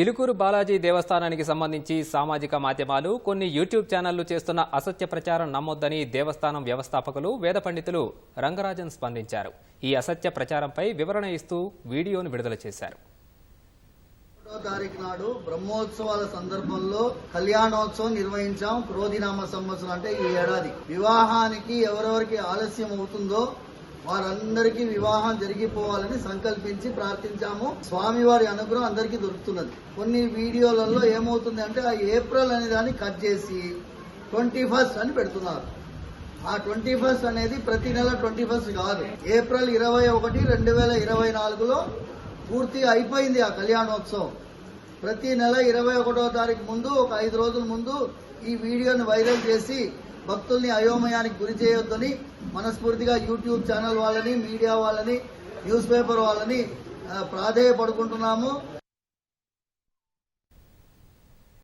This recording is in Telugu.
చిలుకూరు బాలాజీ దేవస్థానానికి సంబంధించి సామాజిక మాధ్యమాలు కొన్ని యూట్యూబ్ ఛానళ్ళు చేస్తున్న అసత్య ప్రచారం నమ్మొద్దని దేవస్థానం వ్యవస్థాపకులు వేద పండితులు రంగరాజన్ స్పందించారు. ఈ అసత్య ప్రచారంపై వివరణ ఇస్తూ వీడియోను విడుదల చేశారు. తారీఖు నాడు బ్రహ్మోత్సవాల సందర్భంలో కళ్యాణోత్సవం నిర్వహించాం. క్రోధినామ సంవత్సరం అంటే ఈ ఏడాది. వివాహానికి ఎవరెవరికి ఆలస్యం అవుతుందో వారందరికీ వివాహం జరిగిపోవాలని సంకల్పించి ప్రార్థించాము. స్వామివారి అనుగ్రహం అందరికీ దొరుకుతున్నది. కొన్ని వీడియోలలో ఏమవుతుంది అంటే ఆ ఏప్రిల్ అనే దాన్ని కట్ చేసి ట్వంటీ ఫస్ట్ అని పెడుతున్నారు. ఆ ట్వంటీ ఫస్ట్ అనేది ప్రతి నెల ట్వంటీ ఫస్ట్ కాదు. ఏప్రిల్ ఇరవై ఒకటి రెండు వేల ఇరవై నాలుగులో పూర్తి అయిపోయింది ఆ కళ్యాణోత్సవం. ప్రతి నెల ఇరవై ఒకటో తారీఖు ముందు ఒక ఐదు రోజుల ముందు ఈ వీడియోని వైరల్ చేసి భక్తుల్ని అయోమయానికి గురి చేయొద్దని మనస్ఫూర్తిగా యూట్యూబ్ ఛానల్ వాళ్ళని మీడియా వాళ్ళని న్యూస్ పేపర్ వాళ్ళని ప్రాధేయపడుకుంటున్నాము.